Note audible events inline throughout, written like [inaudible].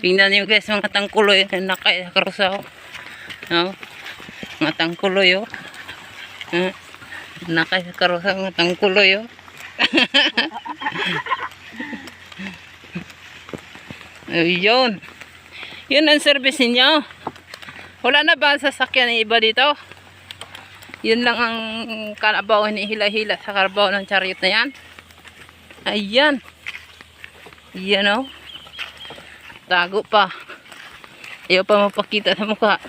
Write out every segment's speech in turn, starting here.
Tingnan niyo guys, mga tangkuloy na nakakarusaw. No? Mga tangkuloy, oh. Ha? Nakakarusaw mga tangkuloy, oh. [laughs] Ayun. Yun ang service niyo. Wala na ba ang sasakyan ng iba dito? Yun lang ang kalabaw hinihila-hila sa kalabaw ng chariot na yan. Ayan. Yan o. Tago pa. Ayaw pa mapakita sa mukha.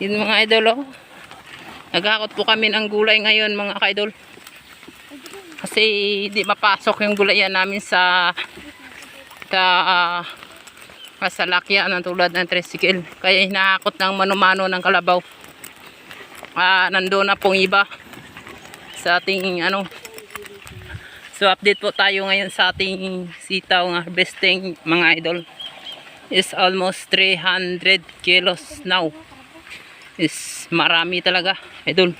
Yun mga idol o. Naghakot po kami ng gulay ngayon mga ka-idol. Kasi di mapasok yung gulayan namin sa sa ah, kasalakyan ng tulad ng tricycle. Kaya hinahakot ng mano-mano ng kalabaw. Ah, nandoon na pong iba sa ating ano. So update po tayo ngayon sa ating sitaw ng harvesting mga idol. Is almost 300 kilos now. Is marami talaga idol.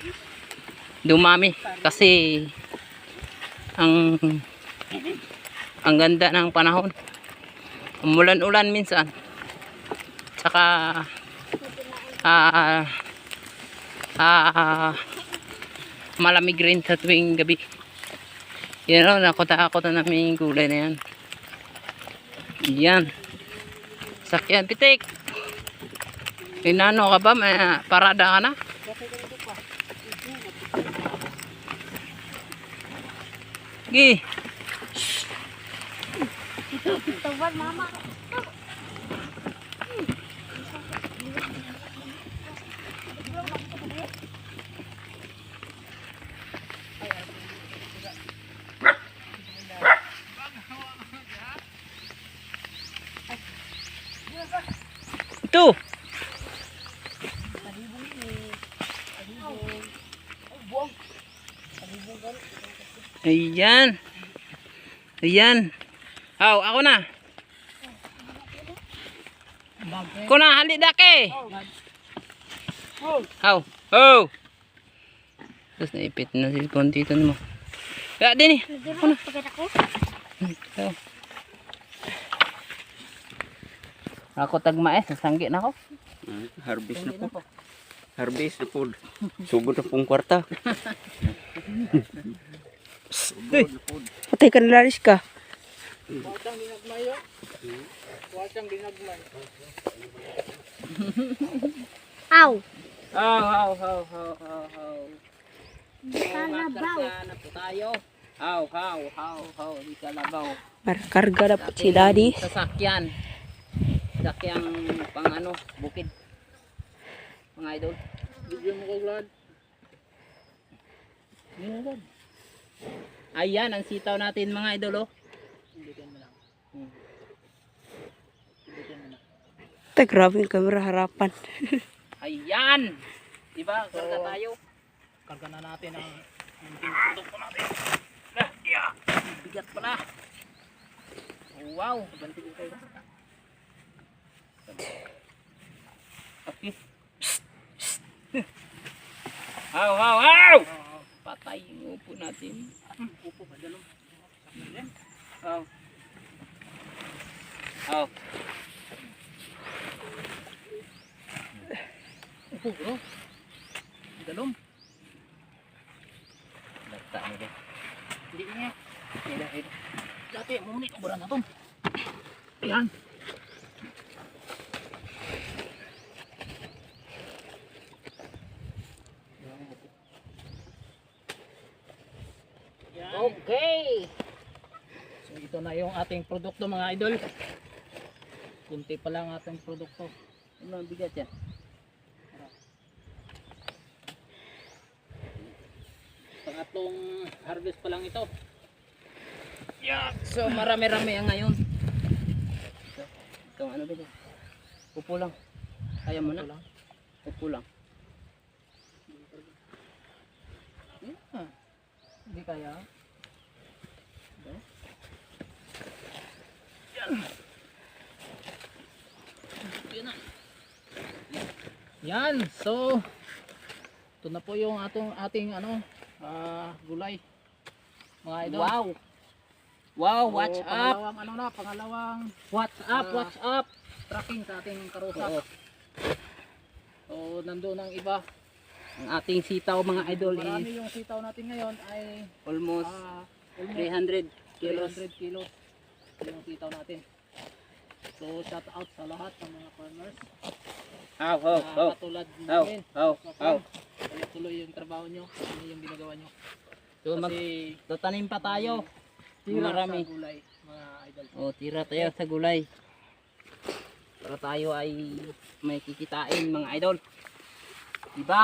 Dumami kasi ang ang ganda ng panahon. Umulan-ulan minsan. Tsaka ah ah malamig rin sa tuwing gabi. Yan o, nakota-akot na namin yung gulay na yan. Yan. Sakyan, pitik. Inano ka ba? May parada ka na? Gi. Tawad mama. Ito. Ayan. Ayan. Aw, ako na. Ko na, hali dake. Aw. Oh. Tapos naipit na si kontitan mo. Ya, din eh. Hindi mo pagkita ko. Aw. Ako tagmaes, nasanggi na ako. Harvest na po. Harvest na po. Sugod na pong kwarta. [laughs] Patay ka nalaris ka. Aw. Haw, haw, haw, haw, haw, haw. Kalabaw. na po tayo. Haw, haw, haw, haw, di kalabaw. Karga na po si daddy. Sasakyan. Sakyang pang ano, bukid. Mga idol. Bigyan mo ko, Vlad. Yun na, Vlad. Ayan, ang sitaw natin mga idol, oh. Bigyan mo lang. Hmm. Tay, grabe yung camera harapan. [laughs] Ayan! Diba? Karga tayo. karga na natin ang produkto natin. Ah, yeah. Bigat pala. Wow. Banti ko kayo. Okay. Psst, psst. Haw, haw, haw! Patay yung upo natin. upo pa dyan. Haw. Haw. Upo bro. Dalom. Dagta mo din. Hindi niya. Dati munit ko na to. Yan. Yan. Ito na yung ating produkto mga idol. Kunti pa lang ating produkto. Ano ang bigat yan? Pangatlong harvest pa lang ito. So marami-rami ang ngayon. So, itong ano ba dyan? Upo lang. Kaya mo na? Ito lang. Upo lang. Yeah. Hindi kaya. Yan. So ito na po yung atong ating ano ah, gulay. Mga idol. Wow! Wow, So, watch up. Pangalawang ano na, pangalawang Watch up, Ah. watch up. tracking sa ating karusa. Oo. So, nandoon ang iba. Ang ating sitaw mga idol Marami is yung sitaw natin ngayon ay almost ah, almost 300 kilos. 300 kilos yung sitaw natin. So, shout out sa lahat ng mga farmers Aw, na aw, katulad aw, namin. aw, aw. Kaya tuloy yung trabaho nyo, ano yung ginagawa nyo. So Kasi magtatanim pa tayo. tira Marami. sa gulay, mga idol. O, tira tayo sa gulay. Para tayo ay may kikitain mga idol. Diba?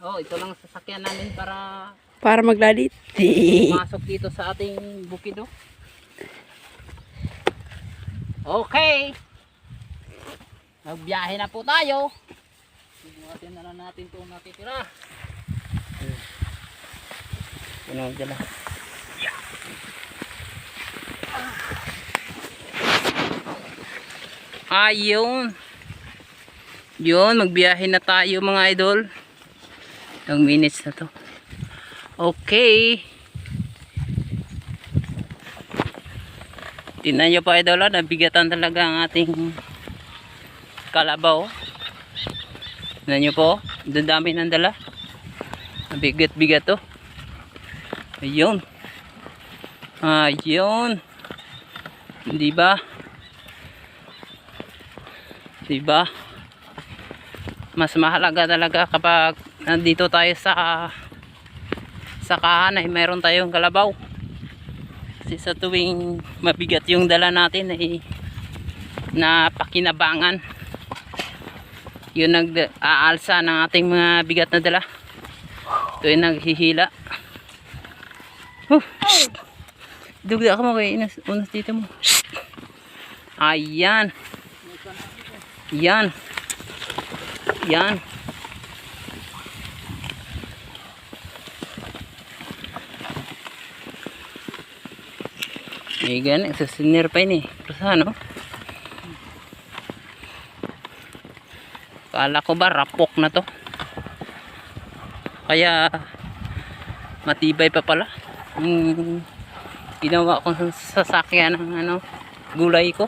Oh, ito lang sasakyan namin para Para maglalit. [laughs] masok dito sa ating bukido. Okay. Magbiyahe na po tayo. Buhatin na lang natin itong natitira. Ano dala? Ayun. Yun, magbiyahe na tayo mga idol. Ilang minutes na to. Okay. Tingnan nyo pa idol, ah, nabigatan talaga ang ating kalabaw. Tingnan nyo po, dadami ng dala. Nabigat-bigat to. Ayun. Ayun. Di ba? Di? Mas mahalaga talaga kapag nandito tayo sa sa kahan ay meron tayong kalabaw. Kasi sa tuwing mabigat yung dala natin ay napakinabangan. Yun nag-aalsa ng ating mga bigat na dala. Ito yung naghihila. Huh. Dugda ka mo kay inas, unas dito mo. Ayan. Yan. Yan. May gani, sinir pa yun eh. Pero ano? Kala ko ba rapok na to? Kaya matibay pa pala. Yung ginawa ko sa sasakyan ng ano, gulay ko.